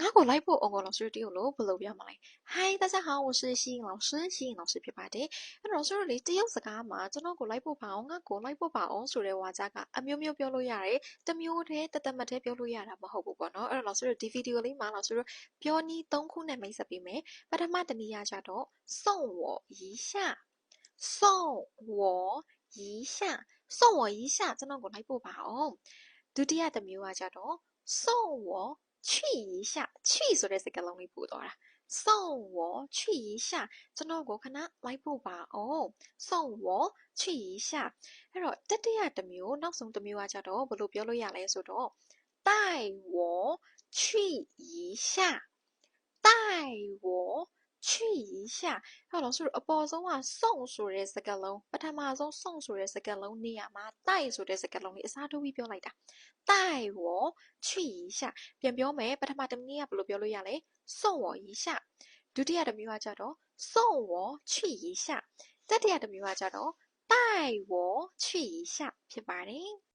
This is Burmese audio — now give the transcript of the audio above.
ငါ့ကိုလိုက်ဖို့အောင်ကော老师တရုတ်လို့ဘယ်လိုပြောမလဲဟိုင်း大家好我是西影老师西影老师ဖြစ်ပါတယ်အဲ့တော့ဆိုတော့လေတရုတ်စကားမှာကျွန်တော်ကိုလိုက်ဖို့ပါအောင်ငါ့ကိုလိုက်ဖို့ပါအောင်ဆိုတဲ့ဝါကြကအမျိုးမျိုးပြောလို့ရတယ်တစ်မျိုးတည်းတသက်မတည်းပြောလို့ရတာမဟုတ်ဘူးပေါ့နော်အဲ့တော့老师တို့ဒီဗီဒီယိုလေးမှာ老师တို့ပြောနည်း၃ခုနဲ့မိတ်ဆက်ပေးမယ်ပထမတနည်းအားကြတော့送我一下送我一下送我一下ကျွန်တော်ကိုလိုက်ဖို့ပါအောင်ဒုတိယတစ်မျိုးအားကြတော့送我 去一下去ဆိုတဲ့စကားလုံးလေးပို့သွားတာ送我去一下ကျွန်တော်ကိုခဏလိုက်ဖို့ပါအောင်送我去一下အဲ့တော့တတိယတစ်မျိုးနောက်ဆုံးတစ်မျိုးကကြတော့ဘယ်လိုပြောလို့ရလဲဆိုတော့带我去一下带我 去一下အဲ့တော့老师အပေါ်ဆုံးက送ဆိုတဲ့စကားလုံးပထမဆုံး送ဆိုတဲ့စကားလုံးနေရာမှာ带ဆိုတဲ့စကားလုံးလေးအစားထိုးပြီးပြောလိုက်တာ带我去一下ပြန်ပြောမယ်ပထမတစ်နည်းကဘယ်လိုပြောလို့ရလဲ送我一下ဒုတိယတစ်မျိုးကကြတော့送我去一下တတိယတစ်မျိုးကကြတော့带我去一下ဖြစ်ပါတယ်